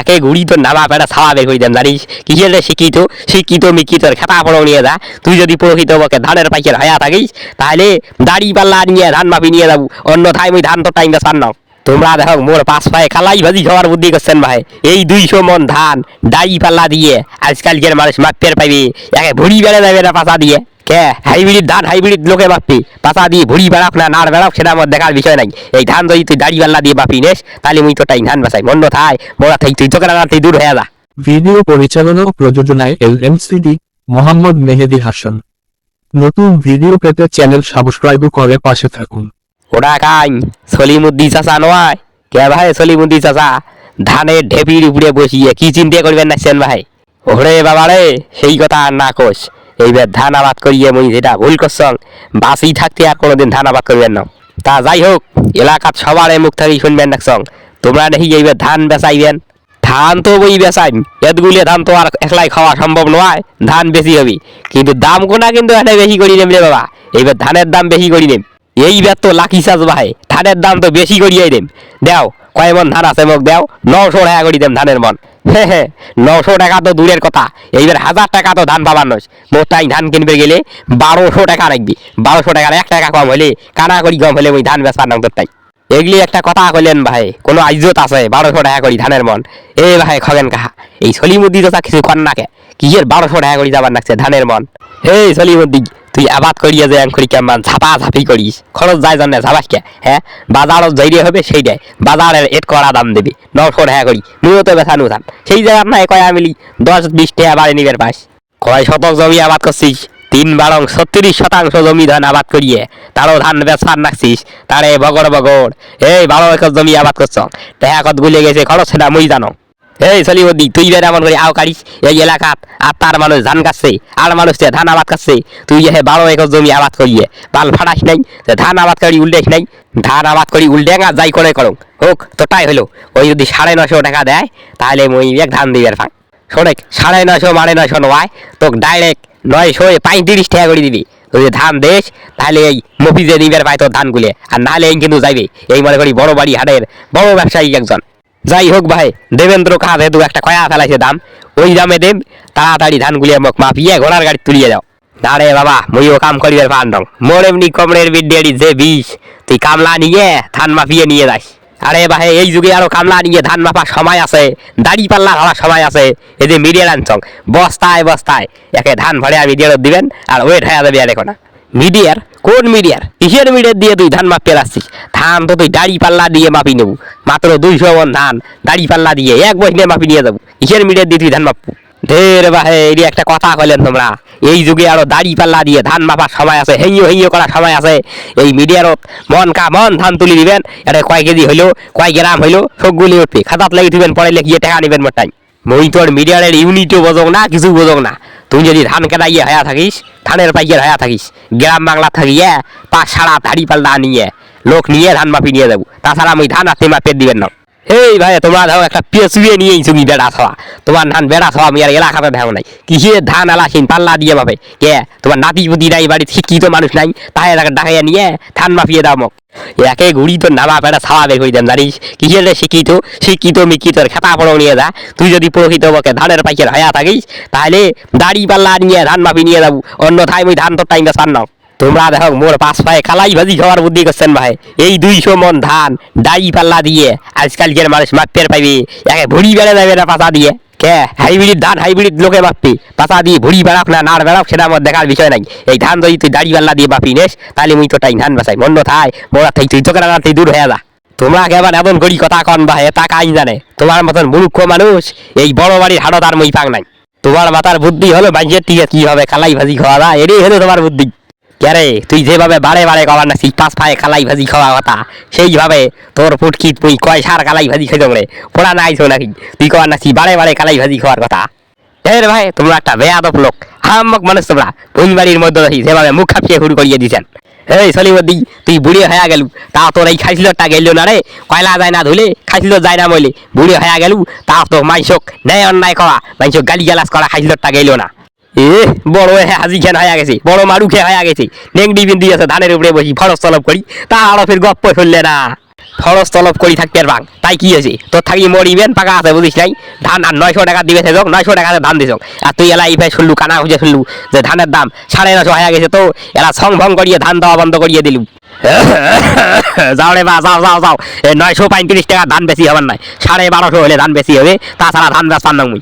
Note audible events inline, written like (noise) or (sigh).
একে ঘুড়ি তো নামা পেটা ছাওয়া বের করে দেন জানিস? কিসের শিক্ষিত? শিক্ষিত মিক্ষিতর খেতা পড়ো নিয়ে যা। তুই যদি প্রকৃত বকে ধানের পাইকের হয়া থাকিস, তাহলে দাড়ি পাল্লা নিয়ে ধান মাপি নিয়ে যাব। অন্যথায় মুই ধান তো টাইম বেসার নাও। তোমরা দেখো, মোর পাঁচ পায়ে খালাই ভাজি খাওয়ার বুদ্ধি করছেন ভাই। এই দুইশো মন ধান, দাড়ি পাল্লা দিয়ে আজকালকের মানুষ মাপের পাইবে। একে ভুড়ি বেড়ে যাবে না পাতা দিয়ে। কে? হাইব্রিড ধান হাইব্রিড লোকে মাপবি পাতা দিয়ে ভুড়ি বেড়াক না নাড় বেড়াক সেটা আমার দেখার বিষয় নাই। এই ধান যদি তুই দাড়ি পাল্লা দিয়ে মাপি নেস তাহলে মুই তো টাইম ধান বাসাই মন্ড থাই মোরা থাই তুই চোখের তুই দূর হয়ে যা। ভিডিও পরিচালনা ও প্রযোজনায় L M CD Mohammad Mehedi Hasan. নতুন ভিডিও পেতে চ্যানেল সাবস্ক্রাইব করে পাশে থাকুন। ওটা কাই সলিমুদ্দি চাচা নয়। কে ভাই সলিমুদ্দি চাচা? ধানের ঢেপির উপরে বসিয়ে কি চিন্তা করবেন না সেন ভাই? ওরে বাবা রে সেই কথা আর না কোষ এইবার ধান আবাদ করিয়ে মুই যেটা ভুল করছং, বাসি থাকতে আর কোনোদিন ধান আবাদ করবেন না। তা যাই হোক, এলাকাত সবার মুখ থেকে শুনবেন দেখছং তোমরা নাকি এইবার ধান বেচাইবেন। ধান তো বই বেচাইন এতগুলি ধান তো আর একলাই খাওয়া সম্ভব নয়, ধান বেশি হবি। কিন্তু দাম কোনা কিন্তু এখানে বেশি করি নেম রে বাবা, এইবার ধানের দাম বেশি করি নেম। এইবার তো লাকি চাষ ভাই ধানের দাম তো বেশি করিয়াই দেম। দেও, কয় মন ধান আছে মোক দেও, নশো টাকা করি দেম ধানের মন। নশো টাকা তো দূরের কথা। এইবার হাজার টাকা তো ধান পাবার নয়। মোটাই ধান কিনবে গেলে বারোশো টাকা রাখবি বারোশো টাকার এক টাকা কম হলে কানা করি কম হলে ওই ধান বেচার নাম তাই। এগুলি একটা কথা কইলেন ভাই, কোনো আইজত আছে বারোশো টাকা করি ধানের মন? এ ভাই খগেন কাহা, এই সলিমুদ্দি তো কিছু কর নাকে কিসের বারোশো টাকা করি যাবার নাকছে ধানের মন? হে সলিমুদ্দি তুই আবাদ করিয়া যে আং করি কেমন ঝাপা ঝাপি করিস। খরচ যায় জানে ঝাপাস কে হ্যাঁ বাজারত যাইরে হবে সেইটাই বাজারের এট করা দাম দিবি নশো টাকা করি মুইও তো বেচানু ধান সেই জায়গা আপনার কয় মিলি দশ, বিশ টাকা বাড়ি নিবের পাস কয়, শতক জমি আবাদ করছিস তিন বারং ছত্রিশ শতাংশ জমি ধান আবাদ করিয়ে তারও ধান বেচার নাকছিস তারে বগর বগর এই বারো একর জমি আবাদ করছ টাকা কত গুলে গেছে খরচ সেটা মুই জানো। এই চলিবদি তুই বের এমন করে আও কারিস এই এলাকাত, আর তার মানুষ ধান কাটছে, আর মানুষ ধান আবাদ কাটছে, তুই যে বারো একর জমি আবাদ করিয়ে, বাল ফাটাস নাই ধান আবাদ করি উল্লেখ নাই, ধান আবাদ করি উল্লেখা যাই করে করো হোক, তোটাই হলো, ওই যদি সাড়ে নশো টাকা দেয়, তাহলে মই এক ধান দিবে ফাঁক শোনেক, সাড়ে নশো মাড়ে নশো নয় তোকে ডাইরেক্ট নয়শো পঁয়ত্রিশ টাকা করে দিবি। যদি ধান দেশ তাহলে এই মফিজে দিবের পায় তোর ধানগুলো, আর নাহলে এই কিন্তু যাইবে, এই মনে করি বড় বাড়ি হাটের বড় ব্যবসায়ী একজন। যাই হোক ভাই, দেবেন্দ্র কাঁধে দু একটা কয়া ফেলাইছে দাম। ওই দামে দেব, তাড়াতাড়ি ধানগুলি মোক মাপিয়ে ঘোড়ার গাড়ি তুলিয়ে যাও দাঁড়ে বাবা, মুইও কাম করিবার পারডং মোর এমনি কমরের বিদ্যারি যে বিষ, তুই কামলা নিয়ে ধান মাপিয়ে নিয়ে যাস। আরে ভাই, এই যুগে আরও কামলা নিয়ে ধান মাপার সময় আছে, দাড়ি পাল্লা হওয়ার সময় আছে। এই যে মিডিয়ার আনছং, বস্তায় বস্তায়, একে ধান ভরে আমি দিয়ে দিবেন, আর ওয়েট হয়ে যাবে আর এখন মিডিয়ার, কোন মিডিয়ার? কিসের মিডিয়ার দিয়ে তুই ধান মাপতে আসছিস ধান তো তুই দাড়ি পাল্লা দিয়ে মাপি নেবু। মাত্র দুইশো মন ধান, দাড়ি পাল্লা দিয়ে এক বসলে মাপি নিয়ে যাব। কিসের মিডিয়ার দিয়ে তুই ধান মাপবু? ঢের বাহে, এই একটা কথা কলেন তোমরা। এই যুগে আরও দাড়ি পাল্লা দিয়ে ধান মাপার সময় আছে হেইও হেইও করার সময় আছে। এই মিডিয়ারত মন কা মন ধান তুলি দিবেন এটা কয় কেজি হইল, কয় গ্রাম হইল, সবগুলি উঠবে। খাতাত লাগিয়ে দিবেন পরে লিখিয়ে টাকা নিবেন মোটাই। মই তোর মিডিয়ারের ইউনিটও বোঝক না, কিছু বোঝক না। তুই যদি ধান কেটাইয়ে হয়া থাকিস, ধানের পাইয়ের হয়া থাকিস, গ্রাম বাংলা থাকিয়ে পা সারা ধাড়ি পাল্লা নিয়ে লোক নিয়ে ধান মাপি নিয়ে যাব। তাছাড়া আমি ধান আপনি মাপে দিবেন না। এই ভাই তোমরা ধরো একটা পেঁচুয়ে নিয়ে তুমি বেড়া খাওয়া তোমার ধান বেড়া খাওয়া আমি আর এলাকাতে দেখো নাই। কিসের ধান আলাসিন পাল্লা দিয়ে পাবে? কে? তোমার নাতি পুতি নাই, বাড়ির শিক্ষিত মানুষ নাই। তাই তাকে ডাকাইয়া নিয়ে ধান মাফিয়ে দাও মোক। একে ঘুরি তো নামা পেটা ছাওয়া বের করে দেন কিসের শিক্ষিত? শিক্ষিত মিক্ষিতর খেতা পড়ো নিয়ে যা। তুই যদি প্রকৃত বকে ধানের পাইকের হয়া থাকিস, তাহলে দাড়ি পাল্লা নিয়ে ধান মাপি নিয়ে যাব। অন্যথায় আমি ধান তোর টাইম বেসার নাও। তোমরা দেখো, মোর পাঁচ পায়ে কালাই ভাজি খাওয়ার বুদ্ধি করছেন ভাই। এই দুইশো মন ধান দাড়ি পাল্লা দিয়ে আজকালকের মানুষ মাপের পাইবে একে ভুড়ি বেড়ে যাবে না পাতা দিয়ে। কে? হাইব্রিড ধান, হাইব্রিড লোকে মাপবি পাতা দিয়ে ভুড়ি বেড়াক না, নাড় বেড়াক, সেটা আমার দেখার বিষয় নাই। এই ধান যদি তুই দাড়ি পাল্লা দিয়ে মাপি নেস, তাহলে মুই তো টাইম ধান বাসাই মন্ড থাই মোরা থাই তুই চোখের তুই দূর হয়ে যা। তোমরা কেমন এমন করি কথা কন ভাই, তা কাইন জানে? তোমার মতন মূর্খ মানুষ এই বড় বাড়ির হাড়ত আর মই পাক নাই। তোমার মাথার বুদ্ধি হলো বাইজের টিকে কি হবে, খালাই ভাজি খাওয়া এটাই হলো তোমার বুদ্ধি। ক্যারে তুই যেভাবে বারে বারে কবার না পাঁচ পায়ে কালাই ভাজি খাওয়া কথা, সেইভাবে তোর ফুটকিট তুই কয় সার কালাই ভাজি খেতে পারে পড়া নাই তো নাকি? তুই কবার নাছি বারে বারে কালাই ভাজি খাওয়ার কথা। হে ভাই, তোমরা একটা বেয়াদব লোক হাম্মক মানুষ তোমরা বাড়ির মধ্যে যেভাবে মুখ খাপিয়ে শুরু করিয়ে দিয়েছেন এই সলিমদ্দি তুই বুড়ি হয়ে গেলু, তা তোর এই খাইছিলটা গেল না রে? কয়লা যায় না ধুলে খাইছিল যায় না বলে বুড়ি হয়ে গেলু, তা তো মাইসক ন্যায় অন্যায় করা, মাইসক গালি গালাস করা খাইছিলটা গেল না। এ বড় হাজি খেন হয়ে গেছে, বড় মারু খেয়ে হয়ে গেছে। নেংডি বিন্দি আছে, ধানের উপরে বসি ফরস তলব করি, তা আরও ফের গপ্প শুনলে না। খরচ তলব করি থাকতে বাং, তাই কি হয়েছে? তোর থাকি মরিবেন পাকা আছে, বুঝিস নাই? ধান আর নয়শো টাকা দিবে সেজক, নয়শো টাকাতে ধান দিছক। আর তুই এলা ইফাই শুনলু, কানা খুঁজে শুনলু, যে ধানের দাম সাড়ে নশো হয়ে গেছে তো, এলা সং ভং করিয়ে ধান দেওয়া বন্ধ করিয়ে দিলু। (laughs) যাও রে বা, যাও যাও যাও। নয়শো পঁয়ত্রিশ টাকা ধান বেশি হবার নাই, সাড়ে বারোশো হলে ধান বেশি হবে, তাছাড়া ধান পান্নাম মুই